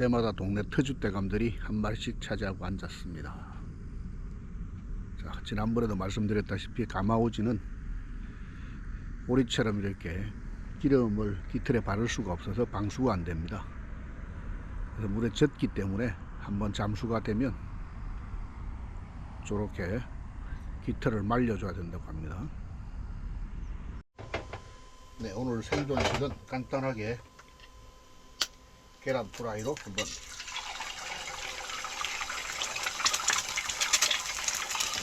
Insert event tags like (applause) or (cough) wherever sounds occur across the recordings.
배마다 동네 터줏대감들이 한 마리씩 차지하고 앉았습니다. 자, 지난번에도 말씀드렸다시피 가마오지는 오리처럼 이렇게 기름을 깃털에 바를 수가 없어서 방수가 안 됩니다. 그래서 물에 젖기 때문에 한번 잠수가 되면 저렇게 깃털을 말려줘야 된다고 합니다. 네, 오늘 생존식은 간단하게 계란 프라이로 한번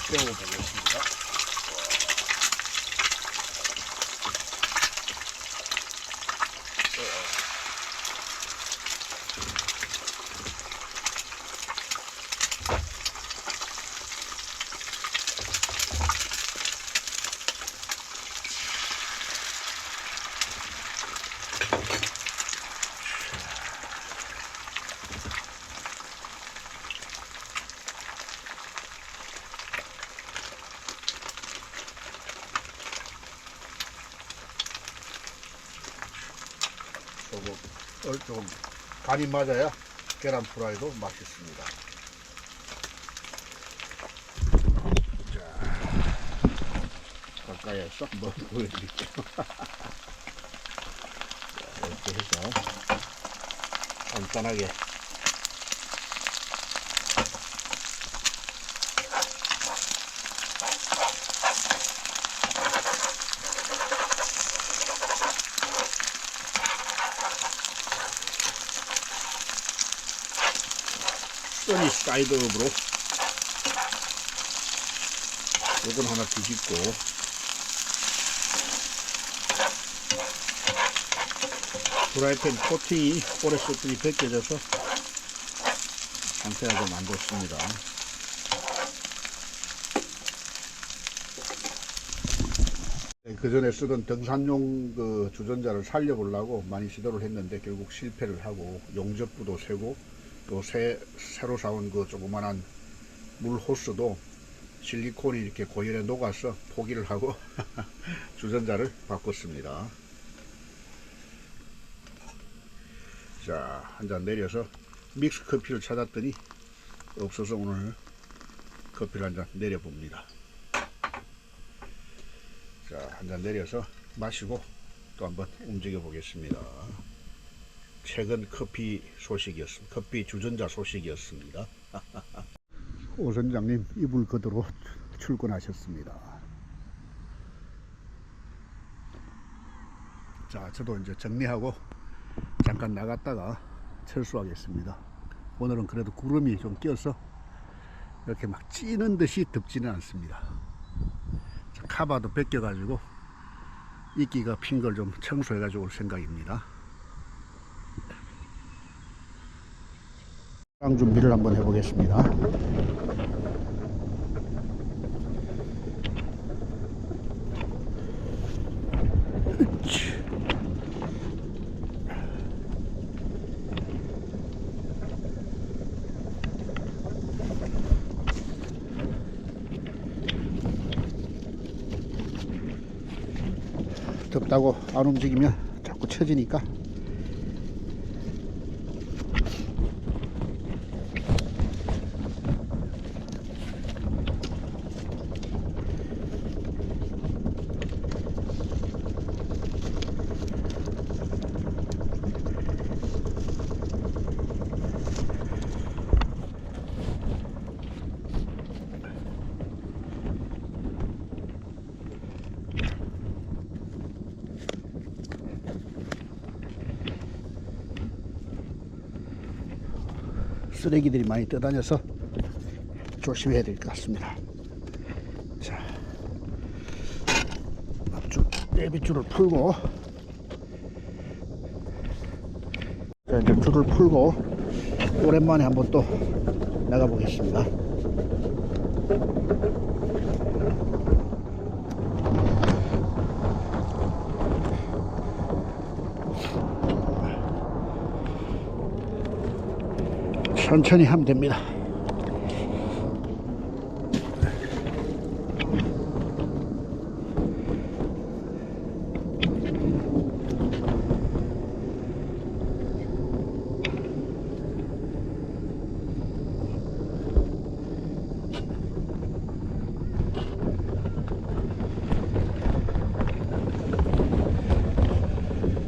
세워보겠습니다. 조금 얼- 좀 간이 맞아야 계란 프라이도 맛있습니다. 자, 가까이에서 한번 (laughs) 보여드릴게요. 자, 이렇게 해서 간단하게 써니 사이드업으로 요건 하나 뒤집고 프라이팬 코팅이 오래 썼더니 벗겨져서 좀안 좋습니다. 그 전에 쓰던 등산용 그 주전자를 살려보려고 많이 시도를 했는데 결국 실패를 하고 용접부도 세고 또 새, 새로 사온 그 조그만한 물 호스도 실리콘이 이렇게 고열에 녹아서 포기를 하고 (laughs) 주전자를 바꿨습니다. 자, 한 잔 내려서 믹스 커피를 찾았더니 없어서 오늘 커피를 한 잔 내려봅니다. 자, 한 잔 내려서 마시고 또 한번 움직여 보겠습니다. 최근 커피 소식이었습니다. 커피 주전자 소식이었습니다. (laughs) 오 선장님 이불 그대로 출근하셨습니다. 자, 저도 이제 정리하고 잠깐 나갔다가 철수하겠습니다. 오늘은 그래도 구름이 좀 껴서 이렇게 막 찌는 듯이 덥지는 않습니다. 자, 카바도 벗겨가지고 이끼가 핀 걸 좀 청소해가지고 올 생각입니다. 랑 준비를 한번 해보겠습니다. 덥다고 안 움직이면 자꾸 처지니까 쓰레기들이 많이 떠다녀서 조심해야 될 것 같습니다. 자, 앞줄, 내비줄을 풀고, 자, 이제 줄을 풀고, 오랜만에 한번 또 나가보겠습니다. 천천히 하면 됩니다.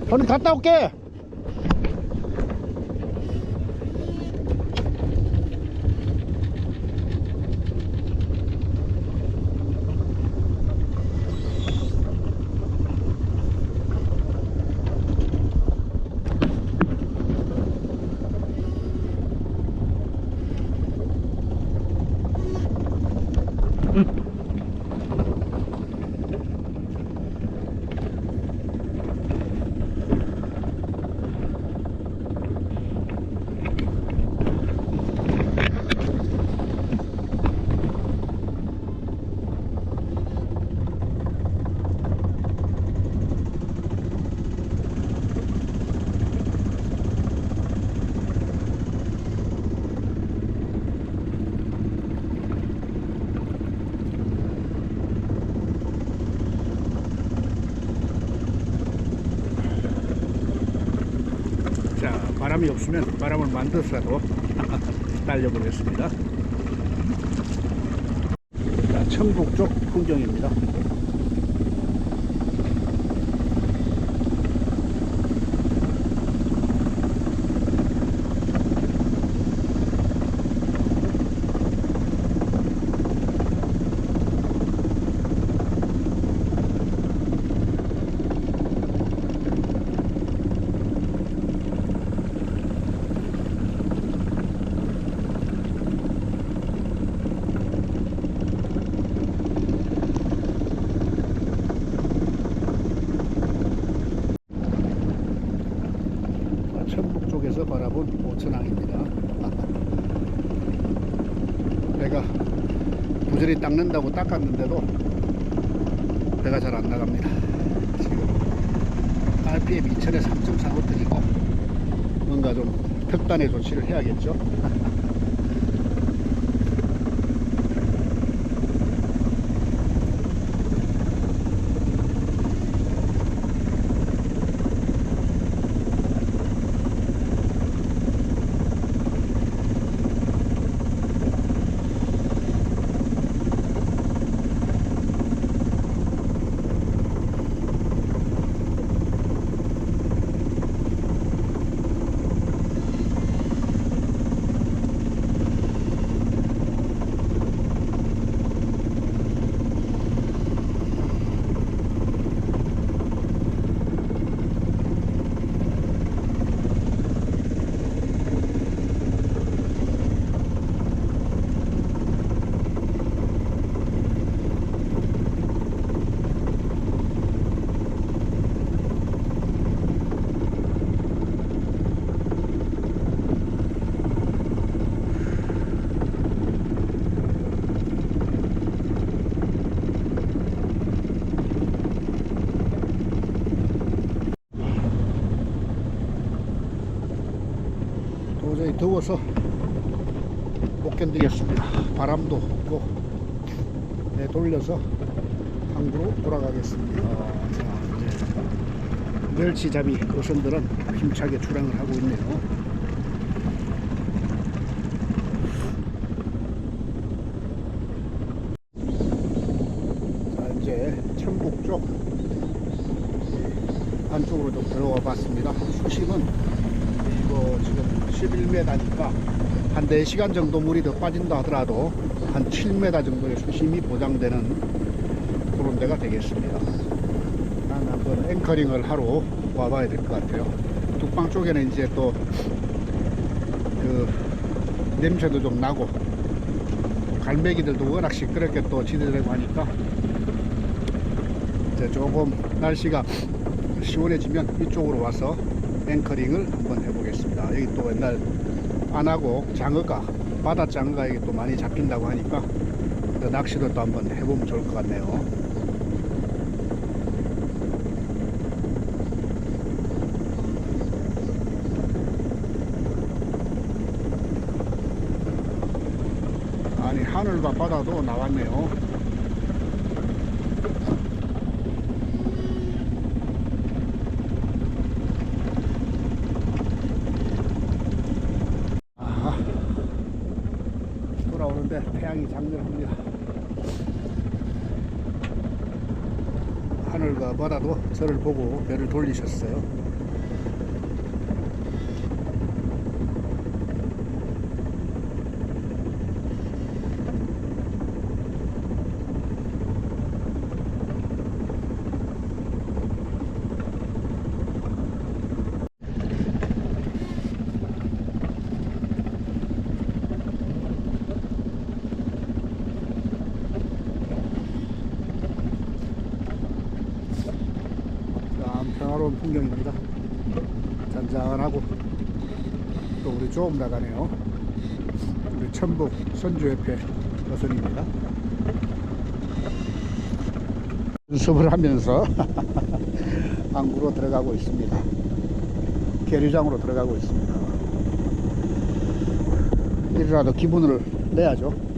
얼른 갔다 올게. 없으면 바람을 만들어서라도 (laughs) 달려보겠습니다. 자, 청북 쪽 풍경입니다. 자, 천북 쪽에서 바라본 오천항입니다. 배가 부절히 닦는다고 닦았는데도 배가 잘 안 나갑니다. 지금 RPM 2000에 3.45톤이고 뭔가 좀 특단의 조치를 해야겠죠. (laughs) 더워서 못 견디겠습니다. 바람도 없고 배 돌려서 항구로 돌아가겠습니다. 자, 이제 멸치잡이 어선들은 힘차게 출항을 하고 있네요. 자, 이제 천북 쪽 안쪽으로 좀 들어와 봤습니다. 수심은 이거 지금 11m니까 한 4시간 정도 물이 더 빠진다 하더라도 한 7m 정도의 수심이 보장되는 그런 데가 되겠습니다. 난 한번 앵커링을 하러 와봐야 될 것 같아요. 북방 쪽에는 이제 또 그 냄새도 좀 나고 갈매기들도 워낙 시끄럽게 또 지내려고 하니까 이제 조금 날씨가 시원해지면 이쪽으로 와서 앵커링을 한번 해보겠습니다. 여기 또 옛날 안하고 장어가 바다 장어가 여기 또 많이 잡힌다고 하니까 그 낚시도 또 한번 해보면 좋을 것 같네요. 아니 하늘과 바다도 나왔네요. 아하. 돌아오는데 태양이 장렬합니다. 하늘과 바다도 저를 보고 배를 돌리셨어요. 아름다운 풍경입니다. 잔잔하고 또 우리 조금 나가네요. 우리 천북 선주협회 어선입니다. 연습을 하면서 (laughs) 항구로 들어가고 있습니다. 계류장으로 들어가고 있습니다. 이리라도 기분을 내야죠.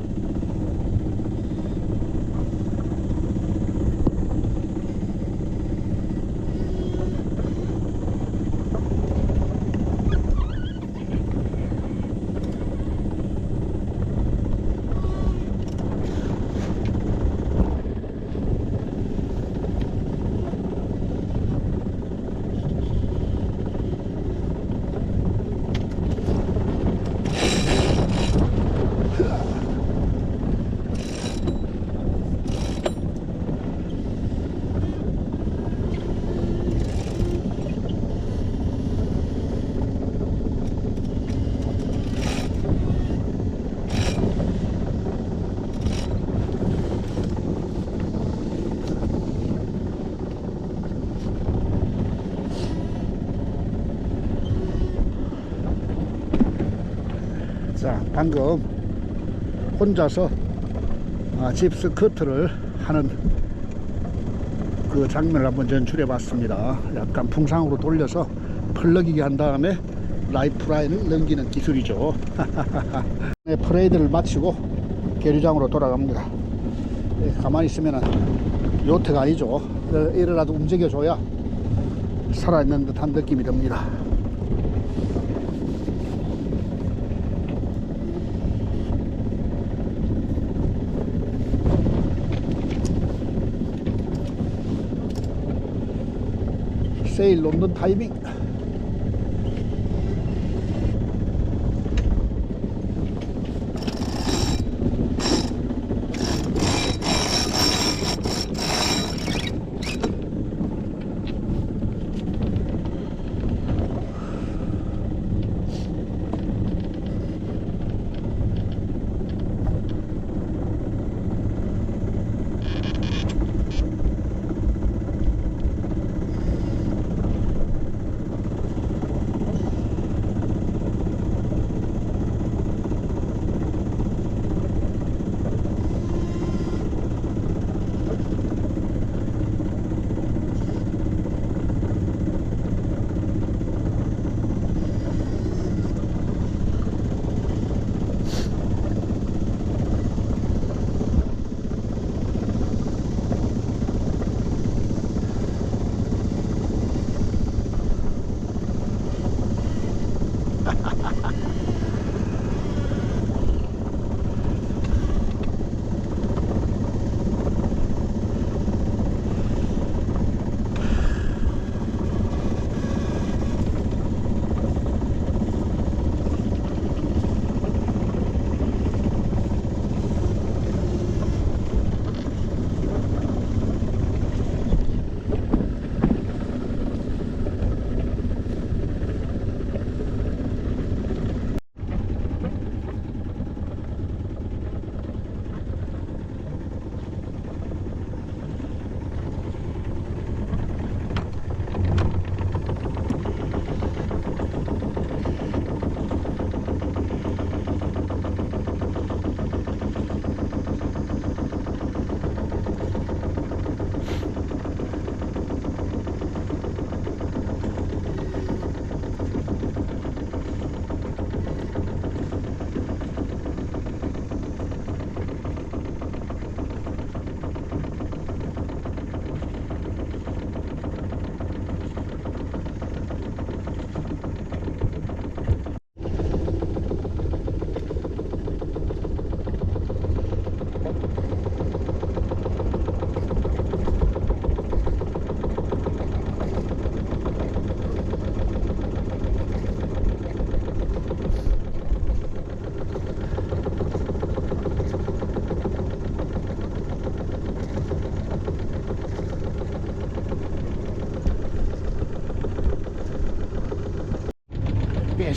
자, 방금 혼자서 아, 집스 커트를 하는 그 장면을 한번 연출해 봤습니다. 약간 풍상으로 돌려서 펄럭이게 한 다음에 라이프라인을 넘기는 기술이죠. (laughs) 네, 프레이드를 마치고 계류장으로 돌아갑니다. 네, 가만히 있으면 요트가 아니죠. 어, 이래라도 움직여줘야 살아있는 듯한 느낌이 듭니다. 세일 놓는 타이밍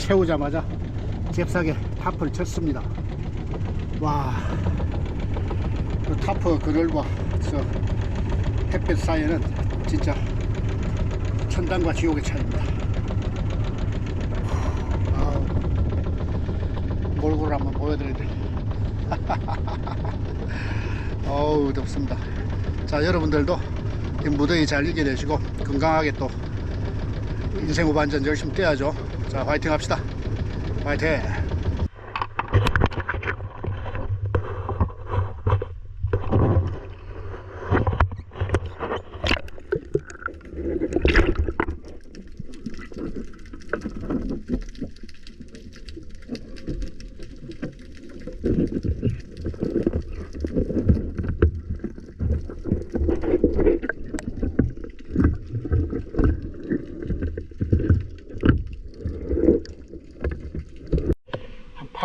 배 세우자마자 잽싸게 타프를 쳤습니다. 와, 그 타프 그늘과 저 햇볕 사이에는 진짜 천당과 지옥의 차이입니다. 아우, 몰골을 한번 보여드려야 돼. 어우 덥습니다. 자 여러분들도 이 무더위 잘 이겨내시고 건강하게 또 인생 후반전 열심히 뛰어야죠. 자 화이팅 합시다. 화이팅.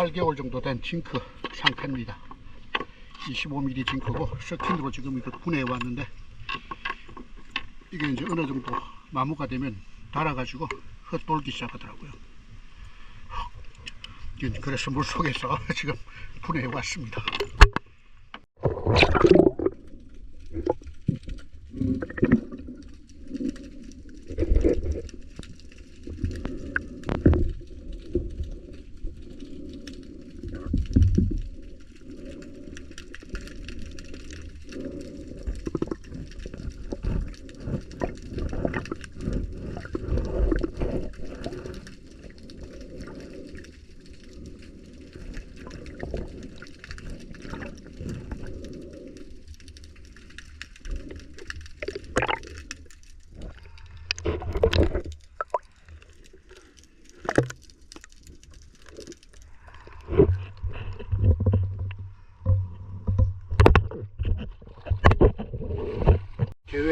한 8개월 정도 된 징크 상태입니다. 25mm 징크고 스틴으로 지금 이거 분해해 왔는데 이게 이제 어느 정도 마무가 되면 달아가지고 헛돌기 시작하더라고요. 그래서 물 속에서 (laughs) 지금 분해해 왔습니다.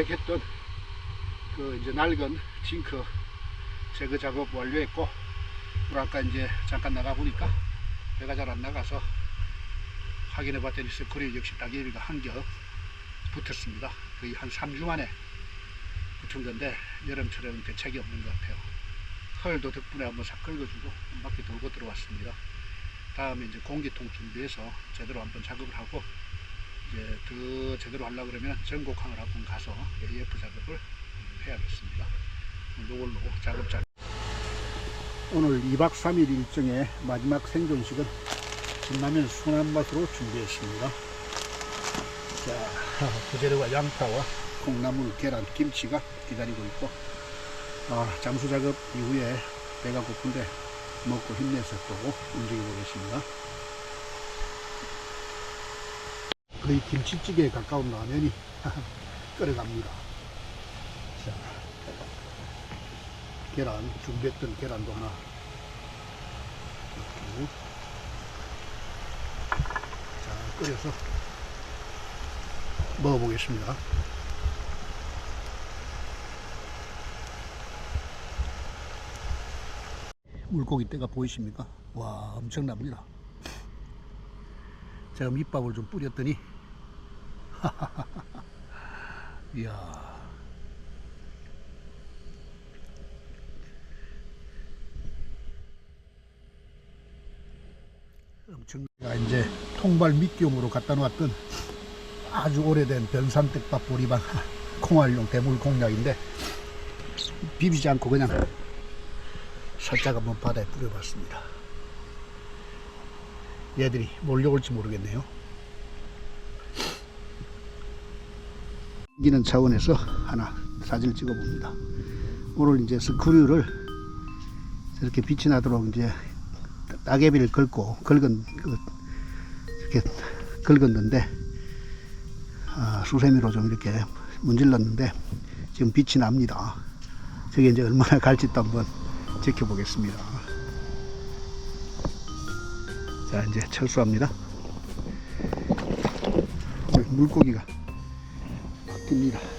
계획했던 그 이제 낡은 징크 제거 작업 완료했고 뭐랄까 이제 잠깐 나가 보니까 배가 잘 안 나가서 확인해 봤더니 스크류 역시 따개비가 한 겹 붙었습니다. 거의 한 3주 만에 붙은 건데 여름철에는 대책이 없는 것 같아요. 헐도 덕분에 한번 싹 긁어주고 한 바퀴 돌고 들어왔습니다. 다음에 이제 공기통 준비해서 제대로 한번 작업을 하고 이제 더 제대로 하려고 그러면 전곡항을 한번 가서 AF 작업을 해야겠습니다. 이걸로 작업장. 오늘 2박 3일 일정의 마지막 생존식은 진라면 순한 맛으로 준비했습니다. 자, (laughs) 부재료가 양파와 콩나물, 계란, 김치가 기다리고 있고, 아, 잠수 작업 이후에 배가 고픈데 먹고 힘내서 또 움직여 보겠습니다. 거의 김치찌개에 가까운 라면이 (laughs) 끓어갑니다. 자, 계란, 준비했던 계란도 하나 넣고, 자, 끓여서 먹어보겠습니다. 물고기 떼가 보이십니까? 와, 엄청납니다. 제가 밑밥을 좀 뿌렸더니 (laughs) 이야 엄청 이제 통발 밑기용으로 갖다 놓았던 아주 오래된 변산떡밥 보리밥 (laughs) 콩알용 대물 공략인데 비비지 않고 그냥 살짝 한번 바다에 뿌려봤습니다. 얘들이 몰려올지 모르겠네요. 기는 차원에서 하나 사진을 찍어 봅니다. 오늘 이제 스크류를 이렇게 빛이 나도록 이제 따개비를 긁고 긁은 그 이렇게 긁었는데 아, 수세미로 좀 이렇게 문질렀는데 지금 빛이 납니다. 저게 이제 얼마나 갈지도 한번 지켜보겠습니다. 자 이제 철수합니다. 물고기가 바뀝니다.